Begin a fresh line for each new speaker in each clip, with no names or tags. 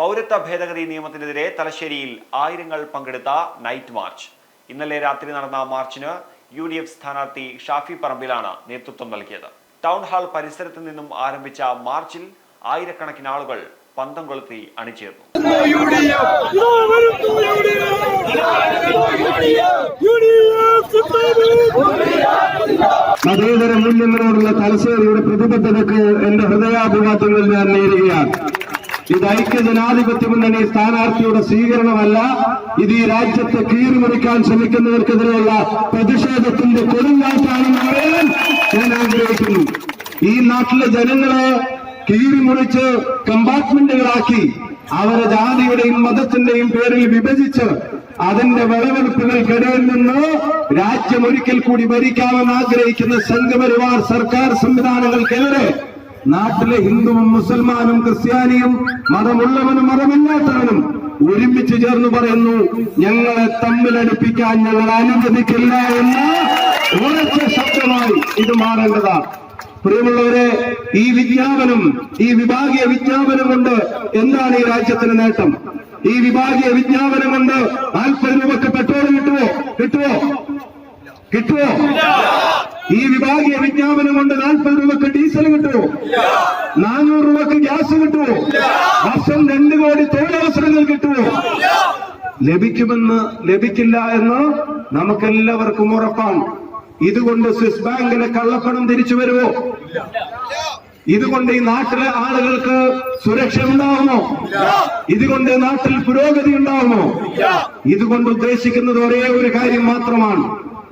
പൗരത്വ ഭേദഗതി നിയമത്തിനെതിരെ തലശ്ശേരിയിൽ ആയിരങ്ങൾ പങ്കെടുത്ത നൈറ്റ് മാർച്ച്. ഇന്നലെ രാത്രി നടന്ന മാർച്ചിന് യു ഡി എഫ് സ്ഥാനാർത്ഥി ഷാഫി പറമ്പിലാണ് നേതൃത്വം നൽകിയത്. ടൗൺ ഹാൾ പരിസരത്ത് നിന്നും ആരംഭിച്ച മാർച്ചിൽ ആയിരക്കണക്കിന് ആളുകൾ പന്തം കൊളുത്തി അണിചേർന്നു.
മതേതര മൂല്യങ്ങളോടുള്ള തലശ്ശേരിയുടെ പ്രതിബദ്ധതയ്ക്ക് എന്റെ ഹൃദയാഭിവാദ്യങ്ങൾ ഞാൻ നേരുകയാണ്. ഇത് ഐക്യ ജനാധിപത്യ മുന്നണി സ്ഥാനാർത്ഥിയുടെ സ്വീകരണമല്ല. ഇത് ഈ രാജ്യത്തെ കീറിമുറിക്കാൻ ശ്രമിക്കുന്നവർക്കെതിരെയുള്ള പ്രതിഷേധത്തിന്റെ കൊടുങ്കാറ്റാണെന്ന് പറയാൻ ഞാൻ ആഗ്രഹിക്കുന്നു. ഈ നാട്ടിലെ ജനങ്ങളെ കീറിമുറിച്ച് കമ്പാർട്ട്മെന്റുകളാക്കി അവരെ ജാതിയുടെയും മതത്തിന്റെയും പേരിൽ വിഭജിച്ച് അതിന്റെ വിളവെടുപ്പുകൾക്കിടയിൽ നിന്ന് രാജ്യം ഒരിക്കൽ കൂടി ഭരിക്കാമെന്ന് ആഗ്രഹിക്കുന്ന സംഘപരിവാർ സർക്കാർ സംവിധാനങ്ങൾക്കെതിരെ നാട്ടിലെ ഹിന്ദുവും മുസൽമാനും ക്രിസ്ത്യാനിയും മതമുള്ളവനും മതമില്ലാത്തവനും ഒരുമിച്ച് ചേർന്ന് പറയുന്നു ഞങ്ങളെ തമ്മിലടുപ്പിക്കാൻ ഞങ്ങൾ അനുവദിക്കില്ല എന്ന് ഉറച്ച ശബ്ദമായി ഇത് മാറേണ്ടതാണ് പ്രിയമുള്ളവരെ ഈ വിജ്ഞാപനം ഈ വിഭാഗീയ വിജ്ഞാപനം കൊണ്ട് എന്താണ് ഈ രാജ്യത്തിന് നേട്ടം? ഈ വിഭാഗീയ വിജ്ഞാപനം കൊണ്ട് നാൽപ്പത് രൂപക്ക് പെട്രോൾ കിട്ടുമോ കിട്ടുമോ കിട്ടുമോ ഈ വിഭാഗീയ വിജ്ഞാപനം കൊണ്ട് നാൽപ്പത് രൂപക്ക് ഡീസൽ കിട്ടുമോ? നാനൂറ് രൂപക്ക് ഗ്യാസ് കിട്ടുമോ? വർഷം രണ്ട് കോടി തൊഴിലവസരങ്ങൾ കിട്ടുമോ? ലഭിക്കുമെന്ന് ലഭിക്കില്ല എന്ന് നമുക്കെല്ലാവർക്കും ഉറപ്പാണ്. ഇതുകൊണ്ട് സ്വിസ് ബാങ്കിലെ കള്ളപ്പണം തിരിച്ചു വരുമോ? ഇതുകൊണ്ട് ഈ നാട്ടിലെ ആളുകൾക്ക് സുരക്ഷ ഉണ്ടാവുമോ? ഇതുകൊണ്ട് നാട്ടിൽ പുരോഗതി ഉണ്ടാവുമോ? ഇതുകൊണ്ട് ഉദ്ദേശിക്കുന്നത് ഒരേ ഒരു കാര്യം മാത്രമാണ്.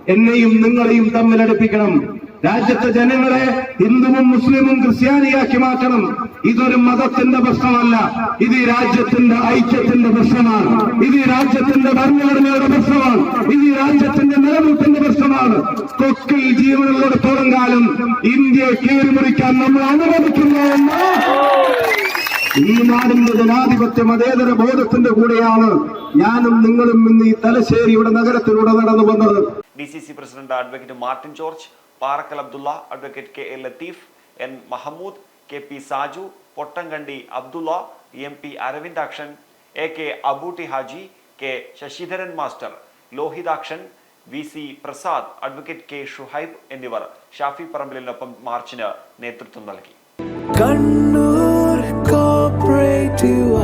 എന്നെയും നിങ്ങളെയും തമ്മിലടുപ്പിക്കണം രാജ്യത്തെ ജനങ്ങളെ ഹിന്ദുവും മുസ്ലിമും ക്രിസ്ത്യാനിയാക്കി മാറ്റണം. ഇതൊരു മതത്തിന്റെ പ്രശ്നമല്ല. ഇത് രാജ്യത്തിന്റെ ഐക്യത്തിന്റെ പ്രശ്നമാണ്. ഇത് രാജ്യത്തിന്റെ ഭരണഘടനയുടെ പ്രശ്നമാണ്. ഇത് രാജ്യത്തിന്റെ നിലനിൽപ്പിന്റെ പ്രശ്നമാണ്. കൊക്കിൽ ജീവനുള്ളിടത്തോളം കാലം ഇന്ത്യയെ കീഴ്മുറിക്കാൻ നമ്മൾ അനുവദിക്കുന്നു ഈ നാടിന്റെ ജനാധിപത്യ മതേതര ബോധത്തിന്റെ കൂടെയാണ് ഞാനും നിങ്ങളും ഇന്ന് ഈ തലശ്ശേരിയുടെ നഗരത്തിലൂടെ നടന്നു വന്നത്.
D C C president advocate Martin George Parakkal Abdulla advocate K A Latheef N Mahamood K P Saju Pottankandi Abdulla M P Aravindakshan A K Abootty Haji K Sasidharan master Lohithakshan V C Prasad advocate K Shuhaib എന്നിവർ ഷാഫി പറമ്പിലിനൊപ്പം മാർച്ചിന് നേതൃത്വം നൽകി.
Kannur cooperative